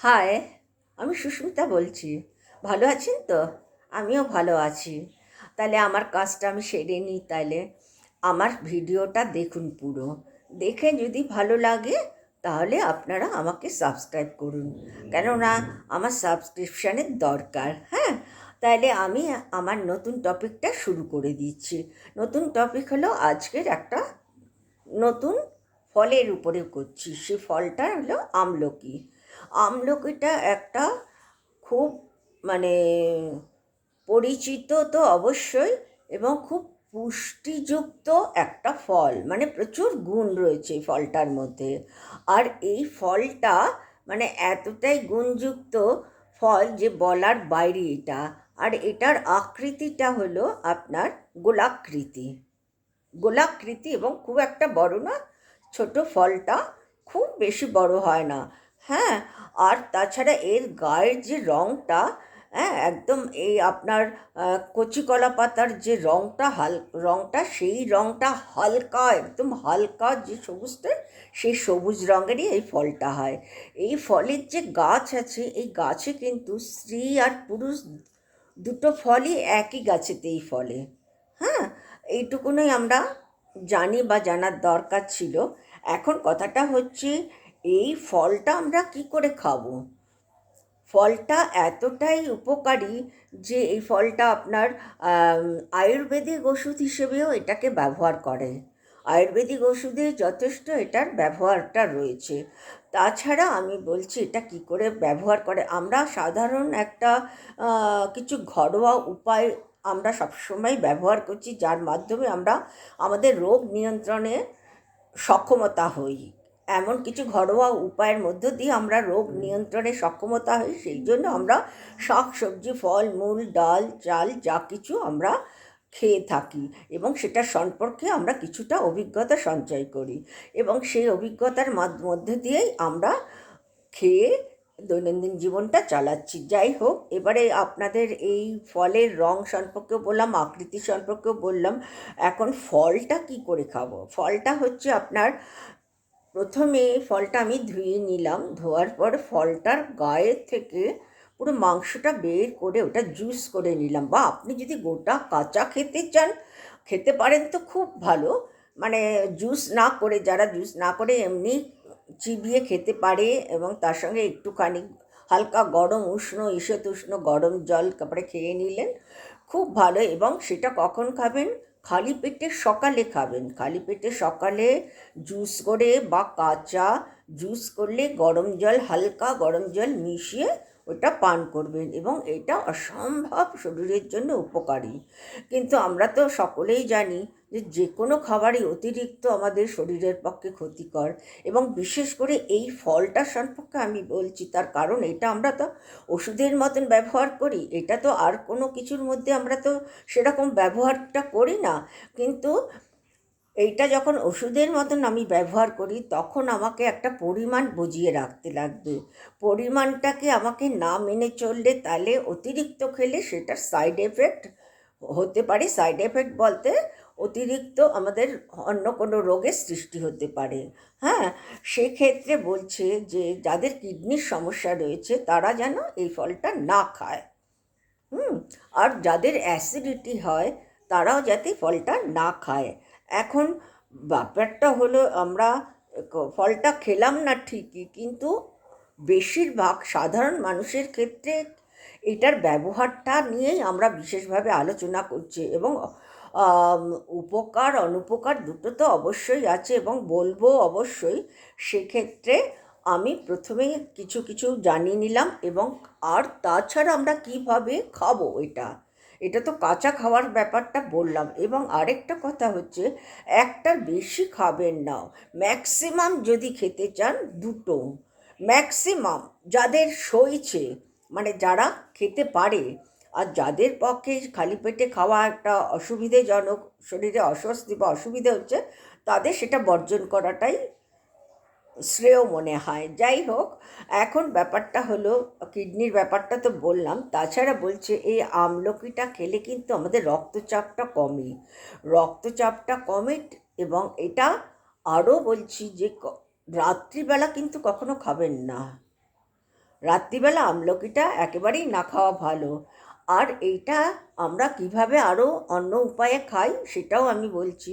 High আমি সুস্মিতা বলছি। ভালো আছেন তো? আমিও ভালো আছি। তাহলে আমার কাজটা আমি সেরে নিই তাহলে। আমার ভিডিওটা দেখুন পুরো। দেখে যদি ভালো লাগে, তাহলে আপনারা আমাকে সাবস্ক্রাইব করুন। কেননা আমার সাবস্ক্রিপশানের দরকার হ্যাঁ? তাহলে আমি আমার নতুন টপিকটা শুরু করে দিচ্ছি। নতুন টপিক হলো আজকের একটা নতুন ফলের উপরে করছি। সে ফলটা হলো আমলকি। আমলকিটা একটা খুব মানে পরিচিত তো অবশ্যই এবং খুব পুষ্টিযুক্ত একটা ফল। মানে প্রচুর গুণ রয়েছে এই ফলটার মধ্যে। আর এই ফলটা মানে এতটাই গুণযুক্ত ফল যে বলার বাইরে এটা। আর এটার আকৃতিটা হলো আপনার গোলাকৃতি। গোলাকৃতি এবং খুব একটা বড় না, ছোট ফলটা খুব বেশি বড় হয় না। হ্যাঁ আর তাছাড়া এর গায়ের যে রঙটা হ্যাঁ একদম এই আপনার কচি কলা পাতার যে রঙটা হাল রঙটা সেই রঙটা হালকা, একদম হালকা যে সবুজটা, সেই সবুজ রঙেরই এই ফলটা হয়। এই ফলের যে গাছ আছে, এই গাছে কিন্তু স্ত্রী আর পুরুষ দুটো ফলই একই গাছেতেই ফলে। হ্যাঁ এইটুকুনই আমরা জানি বা জানার দরকার ছিল। এখন কথাটা হচ্ছে এই ফলটা আমরা কি করে খাব? ফলটা এতটাই উপকারী যে এই ফলটা আপনার আয়ুর্বেদিক ওষুধ হিসেবেও এটাকে ব্যবহার করে। আয়ুর্বেদিক ওষুধে যথেষ্ট এটার ব্যবহারটা রয়েছে। তাছাড়া আমি বলছি এটা কি করে ব্যবহার করে? আমরা সাধারণ একটা কিছু ঘরোয়া উপায় আমরা সবসময় ব্যবহার করছি, যার মাধ্যমে আমরা আমাদের রোগ নিয়ন্ত্রণে সক্ষমতা হই। এমন কিছু ঘরোয়া উপায়ের মধ্য দিয়ে আমরা রোগ নিয়ন্ত্রণে সক্ষমতা হই, সেই জন্য আমরা শাক, সবজি, ফল, মূল, ডাল, চাল যা কিছু আমরা খেয়ে থাকি এবং সেটা সম্পর্কে আমরা কিছুটা অভিজ্ঞতা সঞ্চয় করি এবং সেই অভিজ্ঞতার মধ্যে দিয়েই আমরা খেয়ে দৈনন্দিন জীবনটা চালাচ্ছি। যাই হোক, এবারে আপনাদের এই ফলের রং সম্পর্কেও বললাম, আকৃতি সম্পর্কেও বললাম। এখন ফলটা কি করে খাব? ফলটা হচ্ছে আপনার প্রথমে ফলটা আমি ধুয়ে নিলাম, ধোয়ার পর ফলটার গায়ের থেকে পুরো মাংসটা বের করে ওটা জুস করে নিলাম। বা আপনি যদি গোটা কাঁচা খেতে চান, খেতে পারেন তো খুব ভালো। মানে জুস না করে, যারা জুস না করে এমনি চিবিয়ে খেতে পারে এবং তার সঙ্গে একটুখানি হালকা গরম উষ্ণ, ঈষৎ উষ্ণ গরম জল তারপরে খেয়ে নিলেন, খুব ভালো। এবং সেটা কখন খাবেন? খালি পেটে সকালে খাবেন। খালি পেটে সকালে জুস করে বা কাঁচা জুস করলে গরম জল, হালকা গরম জল মিশিয়ে ওটা পান করবেন এবং এটা অসম্ভব শরীরের জন্য উপকারী। কিন্তু আমরা তো সকলেই জানি যে যে কোনো খাবারই অতিরিক্ত আমাদের শরীরের পক্ষে ক্ষতিকর এবং বিশেষ করে এই ফলটা সম্পর্কে আমি বলছি, তার কারণ এটা আমরা তো ওষুধের মতন ব্যবহার করি, এটা তো আর কোনো কিছুর মধ্যে আমরা তো সেরকম ব্যবহারটা করি না। কিন্তু এইটা যখন ওষুধের মতন আমি ব্যবহার করি, তখন আমাকে একটা পরিমাণ বুঝিয়ে রাখতে লাগবে। পরিমাণটাকে আমাকে না মেনে চললে তাহলে অতিরিক্ত খেলে সেটার সাইড এফেক্ট হতে পারে। সাইড এফেক্ট বলতে অতিরিক্ত আমাদের অন্য কোনো রোগের সৃষ্টি হতে পারে। হ্যাঁ সেক্ষেত্রে বলছে যে যাদের কিডনির সমস্যা রয়েছে তারা যেন এই ফলটা না খায়। হুম, আর যাদের অ্যাসিডিটি হয় তারাও যাতে ফলটা না খায়। এখন ব্যাপারটা হলো আমরা ফলটা খেলাম না ঠিকই, কিন্তু বেশিরভাগ সাধারণ মানুষের ক্ষেত্রে এটার ব্যবহারটা নিয়েই আমরা বিশেষভাবে আলোচনা করছি এবং উপকার, অনুপকার দুটো তো অবশ্যই আছে এবং বলব অবশ্যই সেক্ষেত্রে আমি প্রথমে কিছু কিছু জানিয়ে নিলাম এবং আর তাছাড়া আমরা কীভাবে খাব এটা? এটা তো কাঁচা খাওয়ার ব্যাপারটা বললাম এবং আরেকটা কথা হচ্ছে একটার বেশি খাবেন না। ম্যাক্সিমাম যদি খেতে চান দুটো। ম্যাক্সিমাম যাদের সইছে মানে যারা খেতে পারে আর যাদের পক্ষে খালি পেটে খাওয়া একটা অসুবিধেজনক, শরীরে অস্বস্তি বা অসুবিধে হচ্ছে, তাদের সেটা বর্জন করাটাই শ্রেয় মনে হয়। যাই হোক, এখন ব্যাপারটা হলো, কিডনির ব্যাপারটা তো বললাম, তাছাড়া বলছে এই আমলকিটা খেলে কিন্তু আমাদের রক্তচাপটা কমে। রক্তচাপটা কমে এবং এটা আরও বলছি যে রাত্রিবেলা কিন্তু কখনো খাবেন না। রাত্রিবেলা আমলকিটা একেবারেই না খাওয়া ভালো। আর এইটা আমরা কীভাবে আরও অন্য উপায়ে খাই সেটাও আমি বলছি।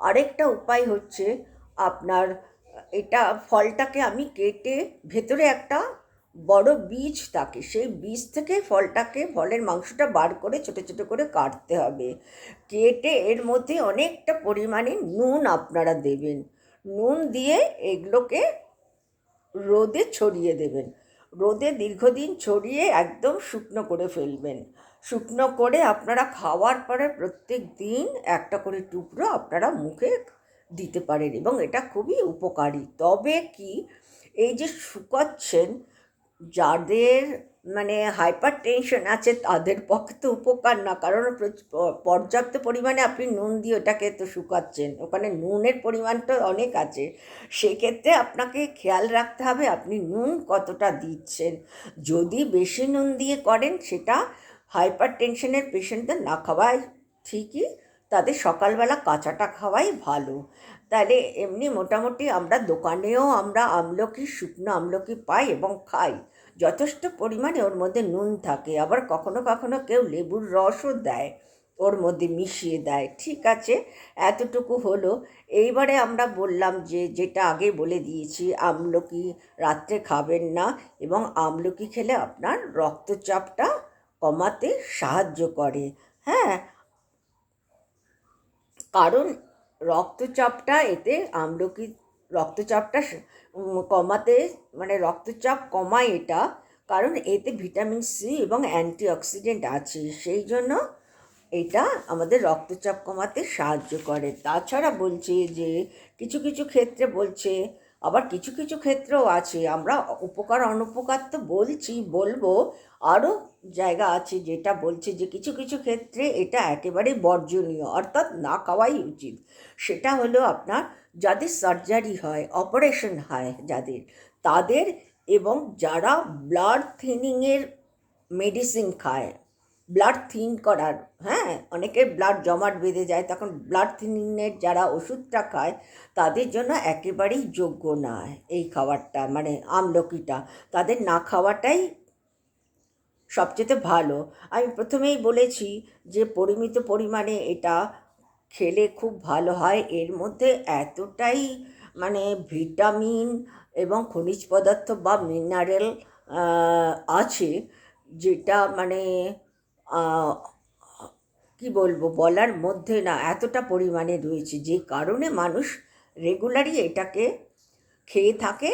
আরেকটা উপায় হচ্ছে আপনার, এটা ফলটাকে আমি কেটে ভেতরে একটা বড় বীজ থাকে, সেই বীজ থেকে ফলটাকে, ফলের মাংসটা বার করে ছোটো ছোটো করে কাটতে হবে। কেটে এর মধ্যে অনেকটা পরিমাণে নুন আপনারা দেবেন। নুন দিয়ে এগুলোকে রোদে ছড়িয়ে দেবেন। রোদে দীর্ঘদিন ছড়িয়ে একদম শুকনো করে ফেলবেন। শুকনো করে আপনারা খাওয়ার পরে প্রত্যেক দিন একটা করে টুকরো আপনারা মুখে দিতে পারেন এবং এটা খুবই উপকারী। তবে কি, এই যে শুকাচ্ছেন যাদের মানে হাইপার টেনশন আছে, তাদের পক্ষে তো উপকার না। কারণ পর্যাপ্ত পরিমাণে আপনি নুন দিয়ে ওটাকে তো শুকাচ্ছেন। ওখানে নুনের পরিমাণটা অনেক আছে। সেক্ষেত্রে আপনাকে খেয়াল রাখতে হবে আপনি নুন কতটা দিচ্ছেন। যদি বেশি নুন দিয়ে করেন, সেটা হাইপার টেনশনের পেশেন্টদের না খাওয়াই ঠিকই, তাদের সকালবেলা কাঁচাটা খাওয়াই ভালো। তাহলে এমনি মোটামুটি আমরা দোকানেও আমরা আমলকি, শুকনো আমলকি পাই এবং খাই। যথেষ্ট পরিমাণে ওর মধ্যে নুন থাকে, আবার কখনো কখনো কেউ লেবুর রসও দেয়, ওর মধ্যে মিশিয়ে দেয়। ঠিক আছে, এতটুকু হলো। এইবারে আমরা বললাম যে, যেটা আগে বলে দিয়েছি, আমলকি রাত্রে খাবেন না এবং আমলকি খেলে আপনার রক্তচাপটা কমাতে সাহায্য করে। হ্যাঁ কারণ রক্তচাপটা এতে আমলকি, রক্তচাপটা কমাতে মানে রক্তচাপ কমায় এটা, কারণ এতে ভিটামিন সি এবং অ্যান্টিঅক্সিডেন্ট আছে, সেই জন্য এটা আমাদের রক্তচাপ কমাতে সাহায্য করে। তাছাড়া বলছে যে, কিছু কিছু ক্ষেত্রে বলছে, আবার কিছু কিছু ক্ষেত্রেও আছে, আমরা উপকার, অনুপকার তো বলছি, বলব, আরও জায়গা আছে যেটা বলছে যে কিছু কিছু ক্ষেত্রে এটা একেবারে বর্জনীয়, অর্থাৎ না খাওয়াই উচিত। সেটা হলো আপনার যাদের সার্জারি হয় অপারেশন হয় যাদের, তাদের এবং যারা ব্লাড থিনিংয়ের মেডিসিন খায় ব্লাড থিন করার হ্যাঁ অনেকের ব্লাড জমাট বেঁধে যায়, তখন ব্লাড থিনিংয়ের যারা ওষুধটা খায়, তাদের জন্য একেবারেই যোগ্য না এই খাবারটা মানে আমলকিটা। তাদের না খাওয়াটাই সবচেয়ে ভালো। আমি প্রথমেই বলেছি যে পরিমিত পরিমাণে এটা খেলে খুব ভালো হয়। এর মধ্যে এতটাই মানে ভিটামিন এবং খনিজ পদার্থ বা মিনারেল আছে যেটা মানে কি বলব বলার মধ্যে না, এতটা পরিমাণে রয়েছে। যে কারণে মানুষ রেগুলারই এটাকে খেয়ে থাকে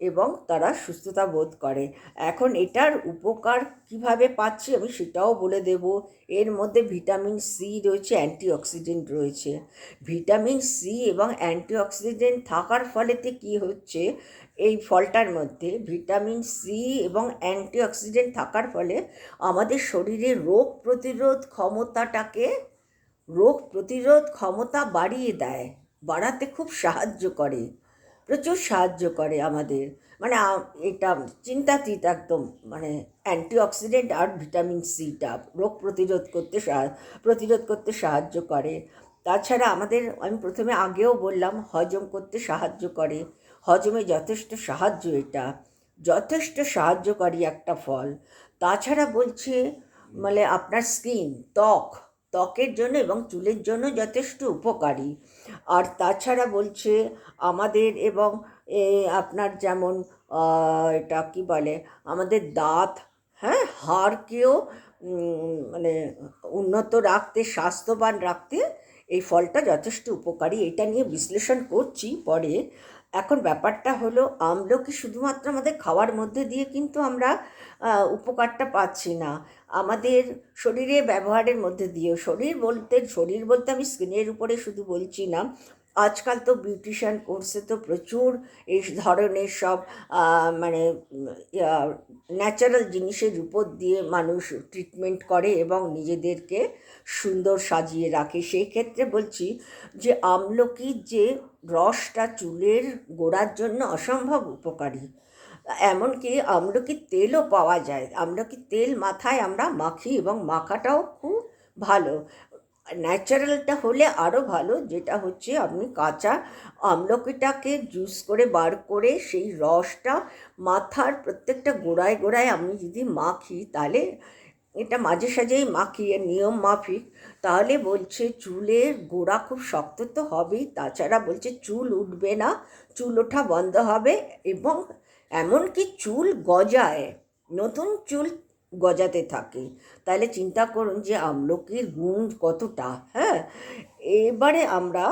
এবং তারা সুস্থতা বোধ করে। এখন এটার উপকার কীভাবে পাচ্ছি আমি সেটাও বলে দেব। এর মধ্যে ভিটামিন সি রয়েছে, অ্যান্টিঅক্সিডেন্ট রয়েছে। ভিটামিন সি এবং অ্যান্টিঅক্সিডেন্ট থাকার ফলেতে কি হচ্ছে, এই ফলটার মধ্যে ভিটামিন সি এবং অ্যান্টিঅক্সিডেন্ট থাকার ফলে আমাদের শরীরে রোগ প্রতিরোধ ক্ষমতাটাকে, রোগ প্রতিরোধ ক্ষমতা বাড়িয়ে দেয়, বাড়াতে খুব সাহায্য করে। প্রচুর সাহায্য করে আমাদের। মানে এটা চিন্তাতীত একদম মানে অ্যান্টিঅক্সিডেন্ট আর ভিটামিন সিটা রোগ প্রতিরোধ করতে প্রতিরোধ করতে সাহায্য করে। তাছাড়া আমাদের, আমি প্রথমে আগেও বললাম, হজম করতে সাহায্য করে। হজমে যথেষ্ট সাহায্য এটা। যথেষ্ট সাহায্যকারী একটা ফল। তাছাড়া বলছে মানে আপনার স্কিন ত্বক ত্বকের জন্য এবং চুলের জন্য যথেষ্ট উপকারী। আর তাছাড়া বলছে, আমাদের এবং আপনার যেমন এটা কী বলে, আমাদের দাঁত হ্যাঁ হাড়কেও মানে উন্নত রাখতে, স্বাস্থ্যবান রাখতে এই ফলটা যথেষ্ট উপকারী। এটা নিয়ে বিশ্লেষণ করছি পরে। এখন ব্যাপারটা হলো, আমলকি শুধুমাত্র আমাদের খাওয়ার মধ্যে দিয়ে কিন্তু আমরা উপকারটা পাচ্ছি না। আমাদের শরীরে ব্যবহারের মধ্যে দিয়েও, শরীর বলতে শরীর বলতে আমি স্কিনের উপরে শুধু বলছি না আজকাল তো বিউটিশিয়ান কোর্সে তো প্রচুর এই ধরনের সব মানে ন্যাচারাল জিনিসের উপর দিয়ে মানুষ ট্রিটমেন্ট করে এবং নিজেদেরকে সুন্দর সাজিয়ে রাখে। সেই ক্ষেত্রে বলছি যে আমলকির যে রসটা চুলের গোড়ার জন্য অসম্ভব উপকারী। এমনকি আমলকির তেলও পাওয়া যায়। আমলকির তেল মাথায় আমরা মাখি এবং মাখাটাও খুব ভালো। ন্যাচারালটা হলে আরও ভালো, যেটা হচ্ছে আপনি কাঁচা আমলকিটাকে জুস করে বার করে সেই রসটা মাথার প্রত্যেকটা গোড়ায় গোড়ায় আমি যদি মাখি, তাহলে এটা মাঝে সাঝেই মাখি, এর নিয়ম মাফিক। তাহলে বলছে চুলের গোড়া খুব শক্ত তো হবেই, তাছাড়া বলছে চুল উঠবে না, চুল ওঠা বন্ধ হবে এবং এমনকি চুল গজায়। নতুন চুল গজাতে থাকে। তাহলে চিন্তা করুন যে আমলকির গুণ কতটা হ্যাঁ? এবারে আমরা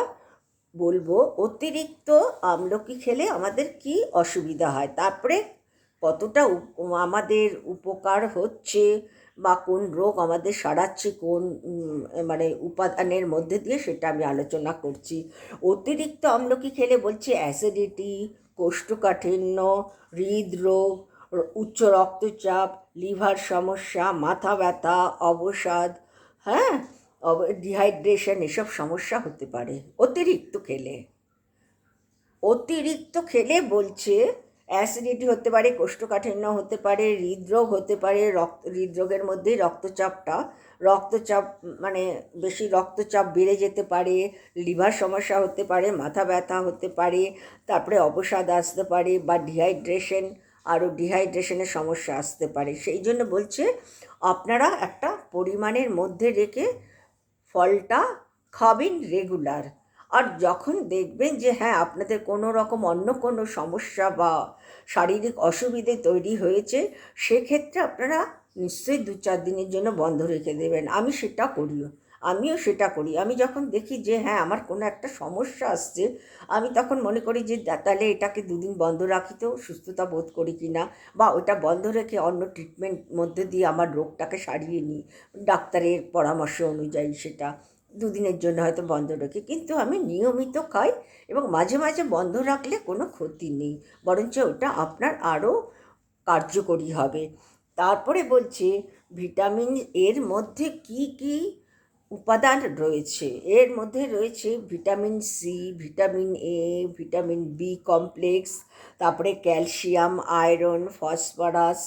বলব অতিরিক্ত আমলকি খেলে আমাদের কি অসুবিধা হয়? তারপরে কতটা আমাদের উপকার হচ্ছে বা কোন রোগ আমাদের সারাচ্ছে, কোন মানে উপাদানের মধ্যে দিয়ে সেটা আমি আলোচনা করছি। অতিরিক্ত আমলকি খেলে বলছি অ্যাসিডিটি, কোষ্ঠকাঠিন্য, হৃদরোগ উচ্চ রক্তচাপ, লিভার সমস্যা, মাথা ব্যথা, অবসাদ হ্যাঁ? ডিহাইড্রেশন এসব সমস্যা হতে পারে। অতিরিক্ত খেলে। অতিরিক্ত খেলে বলছে অ্যাসিডিটি হতে পারে, কোষ্ঠকাঠিন্য হতে পারে, হৃদরোগ হতে পারে, রক্ত, হৃদরোগের মধ্যেই রক্তচাপটা, রক্তচাপ মানে বেশি রক্তচাপ বেড়ে যেতে পারে, লিভার সমস্যা হতে পারে, মাথা ব্যথা হতে পারে, তারপরে অবসাদ আসতে পারে বা ডিহাইড্রেশন আরও ডিহাইড্রেশনের সমস্যা আসতে পারে। সেই জন্য বলছে, আপনারা একটা পরিমাণের মধ্যে রেখে ফলটা খাবেন রেগুলার আর যখন দেখবেন যে হ্যাঁ আপনাদের কোনো রকম অন্য কোনো সমস্যা বা শারীরিক অসুবিধে তৈরি হয়েছে, সেক্ষেত্রে আপনারা নিশ্চয়ই দু চার দিনের জন্য বন্ধ রেখে দেবেন। আমি সেটা করিও। আমিও সেটা করি। আমি যখন দেখি যে হ্যাঁ আমার কোনো একটা সমস্যা আসছে, আমি তখন মনে করি যে তাহলে এটাকে দুদিন বন্ধ রাখি তো, সুস্থতা বোধ করি কি না? বা ওটা বন্ধ রেখে অন্য ট্রিটমেন্ট মধ্যে দিয়ে আমার রোগটাকে সারিয়ে নিই, ডাক্তারের পরামর্শ অনুযায়ী সেটা। দুদিনের জন্য হয়তো বন্ধ রাখি। কিন্তু আমি নিয়মিত খাই এবং মাঝে মাঝে বন্ধ রাখলে কোনো ক্ষতি নেই, বরঞ্চ ওটা আপনার আরও কার্যকরী হবে। তারপরে বলছে, ভিটামিন এর মধ্যে কি কি উপাদান রয়েছে। এর মধ্যে রয়েছে vitamin C vitamin A vitamin B complex তারপরে ক্যালসিয়াম আয়রন ফসফরাস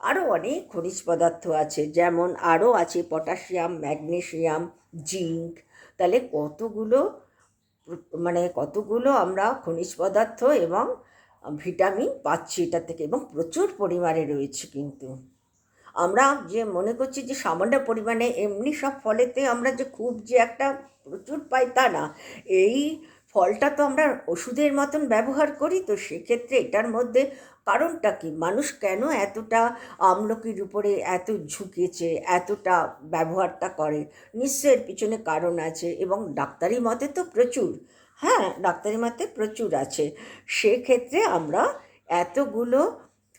আরও অনেক খনিজ পদার্থ আছে। যেমন আরও আছে পটাশিয়াম ম্যাগনেশিয়াম জিঙ্ক তাহলে কতগুলো মানে কতগুলো আমরা খনিজ পদার্থ এবং ভিটামিন পাচ্ছি এটা থেকে এবং প্রচুর পরিমাণে রয়েছে কিন্তু। আমরা যে মনে করছি যে সামান্য পরিমাণে এমনি সব ফলেতে আমরা যে খুব যে একটা প্রচুর পাই তা না। এই ফলটা তো আমরা ওষুধের মতন ব্যবহার করি, তো সেক্ষেত্রে এটার মধ্যে কারণটা কি? মানুষ কেন এতটা আমলকির উপরে এত ঝুঁকেছে, এতটা ব্যবহারটা করে? নিশ্চয়ের পিছনে কারণ আছে এবং ডাক্তারি মতে তো প্রচুর। হ্যাঁ ডাক্তারি মতে প্রচুর আছে। সেক্ষেত্রে আমরা এতগুলো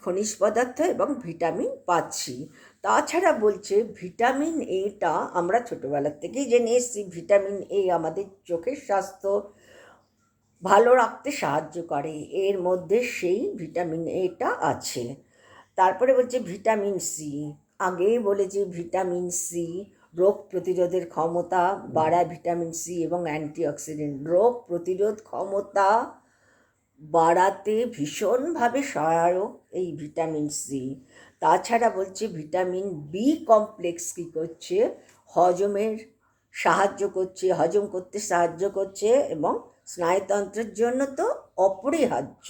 খনিজ পদার্থ এবং ভিটামিন পাচ্ছি। তাছাড়া বলছে, ভিটামিন এটা আমরা ছোটোবেলার থেকেই জেনে এসেছি, ভিটামিন এ আমাদের চোখের স্বাস্থ্য ভালো রাখতে সাহায্য করে। এর মধ্যে সেই ভিটামিন এটা আছে। তারপরে বলছে ভিটামিন সি আগেই বলেছি ভিটামিন সি রোগ প্রতিরোধের ক্ষমতা বাড়ায় ভিটামিন সি এবং অ্যান্টিঅক্সিডেন্ট। রোগ প্রতিরোধ ক্ষমতা বাড়াতে ভীষণভাবে সহায়ক এই ভিটামিন সি। তাছাড়া বলছে ভিটামিন বি কমপ্লেক্স কী করছে? হজমের সাহায্য করছে, হজম করতে সাহায্য করছে এবং স্নায়ুতন্ত্রের জন্য তো অপরিহার্য।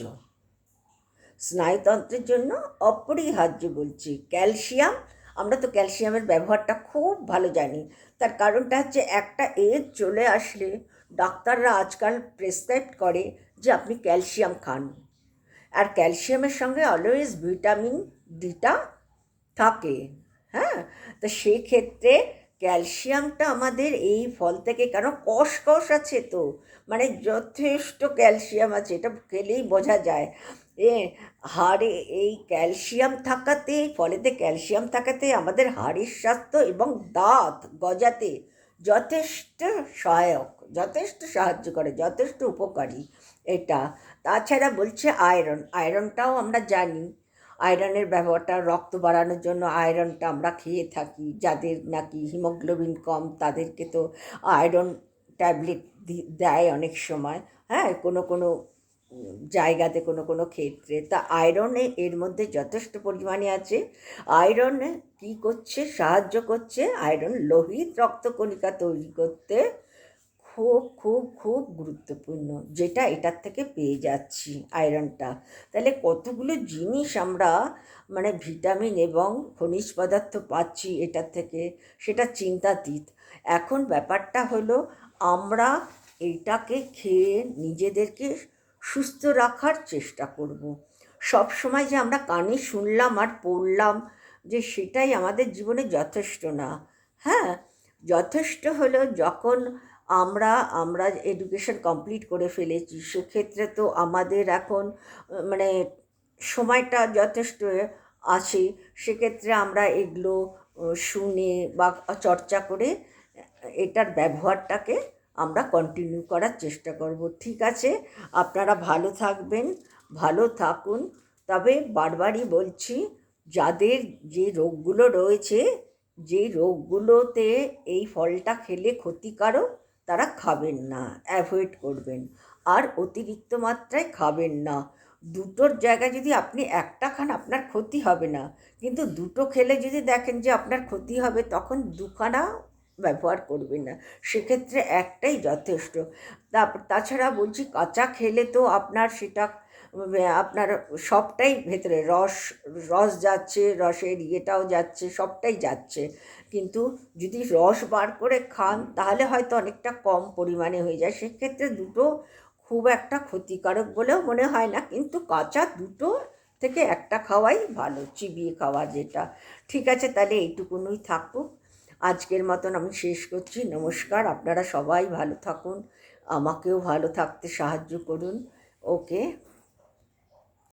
স্নায়ুতন্ত্রের জন্য অপরিহার্য বলছি। ক্যালসিয়াম, আমরা তো ক্যালসিয়ামের ব্যবহারটা খুব ভালো জানি। তার কারণটা হচ্ছে একটা এজ চলে আসলে ডাক্তাররা আজকাল প্রেসক্রাইব করে যে আপনি ক্যালসিয়াম খান। আর ক্যালসিয়ামের সঙ্গে অলওয়েজ ভিটামিন ডিটা থাকে হ্যাঁ? তো সেক্ষেত্রে ক্যালসিয়ামটা আমাদের এই ফল থেকে কারণ কষ কষ আছে তো মানে যথেষ্ট ক্যালসিয়াম আছে, এটা খেলেই বোঝা যায়। এ, হাড়ে এই ক্যালসিয়াম থাকাতে, ফলেতে ক্যালসিয়াম থাকাতে আমাদের হাড়ের স্বাস্থ্য এবং দাঁত গজাতে যথেষ্ট সহায়ক, যথেষ্ট সাহায্য করে, যথেষ্ট উপকারী। এটা। তাছাড়া বলছে আয়রন আয়রনটাও আমরা জানি। আয়রনের ব্যবহারটা রক্ত বাড়ানোর জন্য আয়রনটা আমরা খেয়ে থাকি। যাদের নাকি হিমোগ্লোবিন কম, তাদেরকে তো আয়রন ট্যাবলেট দেয় অনেক সময়। হ্যাঁ কোনো কোনো জায়গাতে কোনো কোনো ক্ষেত্রে। তা আয়রনে এর মধ্যে যথেষ্ট পরিমাণে আছে। আয়রনে কী করছে? সাহায্য করছে। আয়রন লোহিত রক্তকণিকা তৈরি করতে খুব খুব খুব গুরুত্বপূর্ণ। যেটা এটার থেকে পেয়ে যাচ্ছি আয়রনটা। তাহলে কতগুলো জিনিস আমরা মানে ভিটামিন এবং খনিজ পদার্থ পাচ্ছি এটার থেকে, সেটা চিন্তাতীত। এখন ব্যাপারটা হলো আমরা এইটাকে খেয়ে নিজেদেরকে সুস্থ রাখার চেষ্টা করব। সব সময় যে আমরা কানে শুনলাম আর পড়লাম যে সেটাই আমাদের জীবনে যথেষ্ট না। হ্যাঁ যথেষ্ট হলো যখন আমরা আমরা এডুকেশন কমপ্লিট করে ফেলেছি। সেক্ষেত্রে তো আমাদের এখন মানে সময়টা যথেষ্ট আছে। সেক্ষেত্রে আমরা এগুলো শুনে বা চর্চা করে, এটার ব্যবহারটাকে আমরা কন্টিনিউ করার চেষ্টা করব। ঠিক আছে? আপনারা ভালো থাকবেন, ভালো থাকুন। তবে বারবারই বলছি, যাদের যে রোগগুলো রয়েছে, যে রোগগুলোতে এই ফলটা খেলে ক্ষতিকারক তারা খাবেন না অ্যাভয়েড করবেন। আর অতিরিক্ত মাত্রায় খাবেন না। দুটোর জায়গায় যদি আপনি একটা খান, আপনার ক্ষতি হবে না। কিন্তু দুটো খেলে যদি দেখেন যে আপনার ক্ষতি হবে, তখন দুখানা ব্যবহার করবেন না। সেক্ষেত্রে একটাই যথেষ্ট। তারপর তাছাড়া বলছি, কাঁচা খেলে তো আপনার সেটা আপনার সবটাই ভেতরে রস রস যাচ্ছে, রসের ইয়েটাও যাচ্ছে, সবটাই যাচ্ছে। কিন্তু যদি রস বার করে খান, তাহলে হয়তো অনেকটা কম পরিমাণে হয়ে যায়। সেক্ষেত্রে দুটো খুব একটা ক্ষতিকারক বলেও মনে হয় না। কিন্তু কাঁচা দুটো থেকে একটা খাওয়াই ভালো, চিবিয়ে খাওয়া যেটা। ঠিক আছে, তাহলে এইটুকুনই থাকুক। আজকের মতন আমি শেষ করছি। নমস্কার, আপনারা সবাই ভালো থাকুন, আমাকেও ভালো থাকতে সাহায্য করুন। ওকে